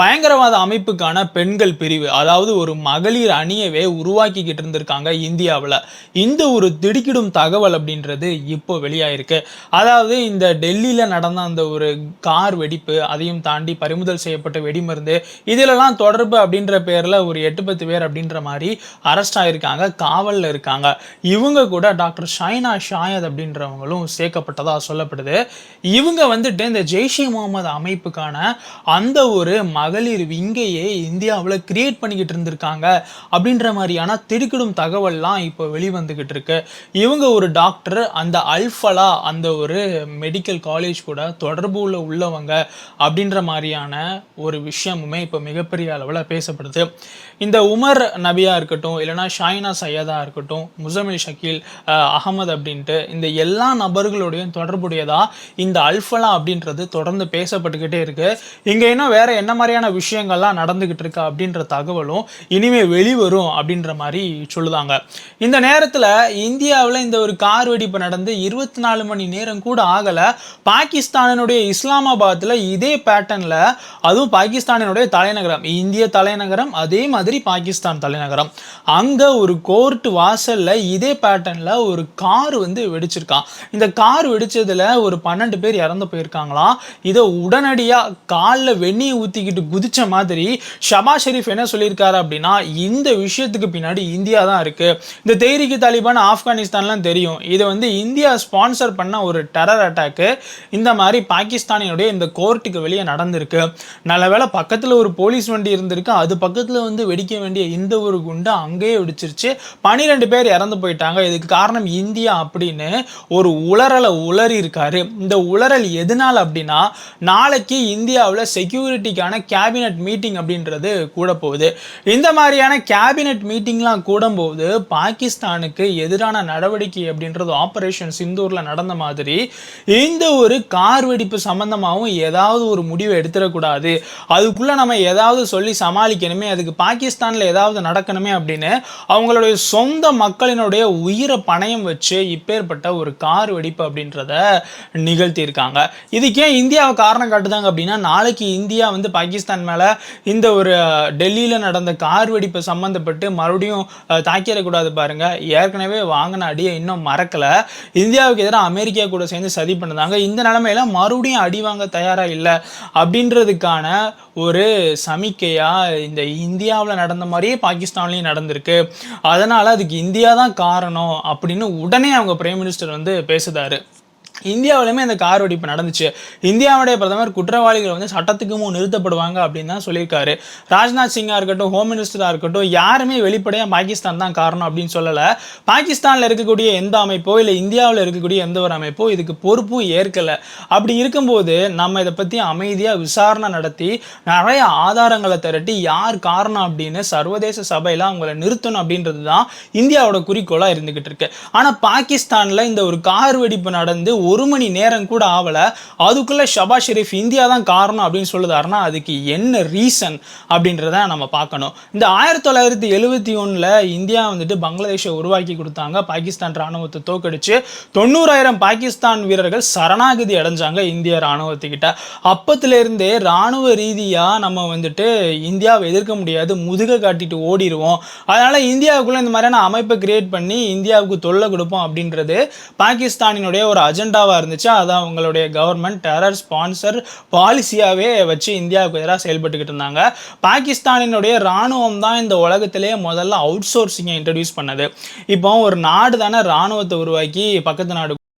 பயங்கரவாத அமைப்புக்கான பெண்கள் பிரிவு அதாவது ஒரு மகளிர் அணியவே உருவாக்கிக்கிட்டு இருந்திருக்காங்க இந்தியாவில். இந்த ஒரு திடுக்கிடும் தகவல் அப்படின்றது இப்போ வெளியாயிருக்கு. அதாவது இந்த டெல்லியில் நடந்த அந்த ஒரு கார் வெடிப்பு அதையும் தாண்டி பறிமுதல் செய்யப்பட்ட வெடிமருந்து இதிலெல்லாம் தொடர்பு அப்படின்ற பேரில் ஒரு எட்டு பத்து பேர் அப்படின்ற மாதிரி அரெஸ்ட் ஆகியிருக்காங்க காவலில் இருக்காங்க. இவங்க கூட டாக்டர் ஷைனா ஷாயத் அப்படின்றவங்களும் சேர்க்கப்பட்டதாக சொல்லப்படுது. இவங்க வந்துட்டு இந்த ஜெய்ஷே முகமது அமைப்புக்கான அந்த ஒரு மகளிர் விங்கையே இந்தியாவில் கிரியேட் பண்ணிக்கிட்டு இருந்திருக்காங்க அப்படின்ற மாதிரியான திடுக்கிடும் தகவல்லாம் இப்போ வெளிவந்துக்கிட்டு இருக்கு. இவங்க ஒரு டாக்டர் அந்த அல்ஃபலா அந்த ஒரு மெடிக்கல் காலேஜ் கூட தொடர்பு உள்ள உள்ளவங்க அப்படின்ற மாதிரியான ஒரு விஷயமுமே இப்போ மிகப்பெரிய அளவில் பேசப்படுது. இந்த உமர் நபியாக இருக்கட்டும் இல்லைனா ஷாயினா சையதாக இருக்கட்டும் முசமில் ஷக்கீல் அகமது அப்படின்ட்டு இந்த எல்லா நபர்களுடையும் தொடர்புடையதாக இந்த அல்ஃபலா அப்படின்றது தொடர்ந்து பேசப்பட்டுக்கிட்டே இருக்குது இங்கே இன்னும் வேறு என்ன மாதிரி மாதிரியான விஷயங்கள்லாம் நடந்துகிட்டு இருக்கு அப்படின்ற தகவலும் இனிமே வெளிவரும் அப்படின்ற மாதிரி சொல்லுதாங்க. இந்த நேரத்துல இந்தியாவில் இந்த ஒரு கார் வெடிப்பு நடந்து இருபத்தி நாலு மணி நேரம் கூட ஆகல. பாகிஸ்தானினுடைய இஸ்லாமாபாத்ல இதே பேட்டர்ன்ல அதுவும் பாகிஸ்தானினுடைய தலைநகரம் இந்திய தலைநகரம் அதே மாதிரி பாகிஸ்தான் தலைநகரம். அங்க ஒரு கோர்ட் வாசல்ல இதே பேட்டர்ன்ல ஒரு கார் வந்து வெடிச்சிருக்கான். இந்த கார் வெடிச்சதுல ஒரு பன்னெண்டு பேர் இறந்து போயிருக்காங்களாம். இதை உடனடியா காலில் வெந்நியை போட்டு குதிச்ச மாதிரி ஷபா ஷெரீஃப் என்ன சொல்லியிருக்காரு அப்படின்னா இந்த விஷயத்துக்கு பின்னாடி இந்தியா தான் இருக்கு. இந்த தெஹ்ரிக்கு தாலிபான் ஆப்கானிஸ்தான்லாம் தெரியும். இதை வந்து இந்தியா ஸ்பான்சர் பண்ண ஒரு டெரர் அட்டாக்கு இந்த மாதிரி பாகிஸ்தானினுடைய இந்த கோர்ட்டுக்கு வெளியே நடந்திருக்கு. நல்ல வேளை பக்கத்தில் ஒரு போலீஸ் வண்டி இருந்திருக்கு. அது பக்கத்தில் வந்து வெடிக்க வேண்டிய இந்த ஒரு குண்டு அங்கேயே வெடிச்சிருச்சு. பனிரெண்டு பேர் இறந்து போயிட்டாங்க. இதுக்கு காரணம் இந்தியா அப்படின்னு ஒரு உளறலை உளறி இருக்காரு இந்த உளறல் எதனால் அப்படின்னா நாளைக்கு இந்தியாவில் செக்யூரிட்டிக்கான கேபினட் மீட்டிங் அப்படின்றது கூட போகுது இந்த மாதிரியான கேபினட் மீட்டிங்லாம் கூடும்போது பாகிஸ்தானுக்கு எதிரான நடவடிக்கை அப்படின்றது ஆப்ரேஷன் சிந்தூரில் நடந்த மாதிரி இந்த ஒரு கார் வெடிப்பு சம்பந்தமாகவும் ஏதாவது ஒரு முடிவை எடுத்துடக்கூடாது. அதுக்குள்ளே நம்ம ஏதாவது சொல்லி சமாளிக்கணுமே அதுக்கு பாகிஸ்தானில் ஏதாவது நடக்கணுமே அப்படின்னு அவங்களுடைய சொந்த மக்களினுடைய உயிரை பணயம் வச்சு இப்பேற்பட்ட ஒரு கார் வெடிப்பு அப்படின்றத நிகழ்த்தியிருக்காங்க. இதுக்கே இந்தியாவை காரணம் காட்டுதாங்க அப்படின்னா நாளைக்கு இந்தியா வந்து பாகிஸ்தான் பாகிஸ்தான் மேலே இந்த ஒரு டெல்லியில் நடந்த கார் வெடிப்பு சம்மந்தப்பட்டு மறுபடியும் தாக்கிடக்கூடாது பாருங்க. ஏற்கனவே வாங்கின அடியை இன்னும் மறக்கல. இந்தியாவுக்கு எதிராக அமெரிக்கா கூட சேர்ந்து சதி பண்ணுறாங்க இந்த நிலமையில மறுபடியும் அடி வாங்க தயாராக இல்லை அப்படின்றதுக்கான ஒரு சமிக்கையாக இந்த இந்தியாவில் நடந்த மாதிரியே பாகிஸ்தான்லேயும் நடந்திருக்கு. அதனால் அதுக்கு இந்தியா தான் காரணம் அப்படின்னு உடனே அவங்க பிரைம் மினிஸ்டர் வந்து பேசுதாரு. இந்தியாவிலுமே இந்த கார் வெடிப்பு நடந்துச்சு. இந்தியாவுடைய பிரதமர் குற்றவாளிகள் வந்து சட்டத்துக்கு முன் நிறுத்தப்படுவாங்க அப்படின்னு தான் சொல்லியிருக்காரு. ராஜ்நாத் சிங்காக இருக்கட்டும் ஹோம் மினிஸ்டராக இருக்கட்டும் யாருமே வெளிப்படையாக பாகிஸ்தான் தான் காரணம் அப்படின்னு சொல்லலை. பாகிஸ்தானில் இருக்கக்கூடிய எந்த அமைப்போ இல்லை இந்தியாவில் இருக்கக்கூடிய எந்த ஒரு அமைப்போ இதுக்கு பொறுப்பும் ஏற்கலை. அப்படி இருக்கும்போது நம்ம இதை பற்றி அமைதியாக விசாரணை நடத்தி நிறைய ஆதாரங்களை திரட்டி யார் காரணம் அப்படின்னு சர்வதேச சபையில் அவங்கள நிறுத்தணும் அப்படின்றது தான் இந்தியாவோட குறிக்கோளாக இருந்துக்கிட்டு இருக்கு. ஆனால் பாகிஸ்தானில் இந்த ஒரு கார் வெடிப்பு நடந்து ஒரு மணி நேரம் கூட ஆகலை அதுக்குள்ளே ஷபா ஷெரீஃப் இந்தியா தான் காரணம் அப்படின்னு சொல்லுதாருன்னா அதுக்கு என்ன ரீசன் அப்படின்றத நம்ம பார்க்கணும். இந்த ஆயிரத்தி தொள்ளாயிரத்தி எழுவத்தி ஒன்றில் இந்தியா வந்துட்டு பங்களாதேஷை உருவாக்கி கொடுத்தாங்க. பாகிஸ்தான் ராணுவத்தை தோக்கடிச்சு தொண்ணூறாயிரம் பாகிஸ்தான் வீரர்கள் சரணாகதி அடைஞ்சாங்க இந்திய ராணுவத்துக்கிட்ட. அப்பத்துலேருந்தே ராணுவ ரீதியாக நம்ம வந்துட்டு இந்தியாவை எதிர்க்க முடியாது முதுக காட்டிட்டு ஓடிடுவோம் அதனால இந்தியாவுக்குள்ளே இந்த மாதிரியான அமைப்பை கிரியேட் பண்ணி இந்தியாவுக்கு தொல்லை கொடுப்போம் அப்படின்றது பாகிஸ்தானினுடைய ஒரு அஜெண்டாவா இருந்துச்சு. அதை அவங்களுடைய கவர்மெண்ட் டெரர் ஸ்பான்சர் பாலிசியாவே வச்சு இந்தியாவுக்கு எதிராக செயல்பட்டுக்கிட்டு இருந்தாங்க. பாகிஸ்தானினுடைய ராணுவம் தான் இந்த உலகத்திலேயே முதல்ல அவுட் சோர்சிங்கை இன்ட்ரடியூஸ் பண்ணது. இப்போ ஒரு நாடு தானே ராணுவத்தை உருவாக்கி பக்கத்து நாடு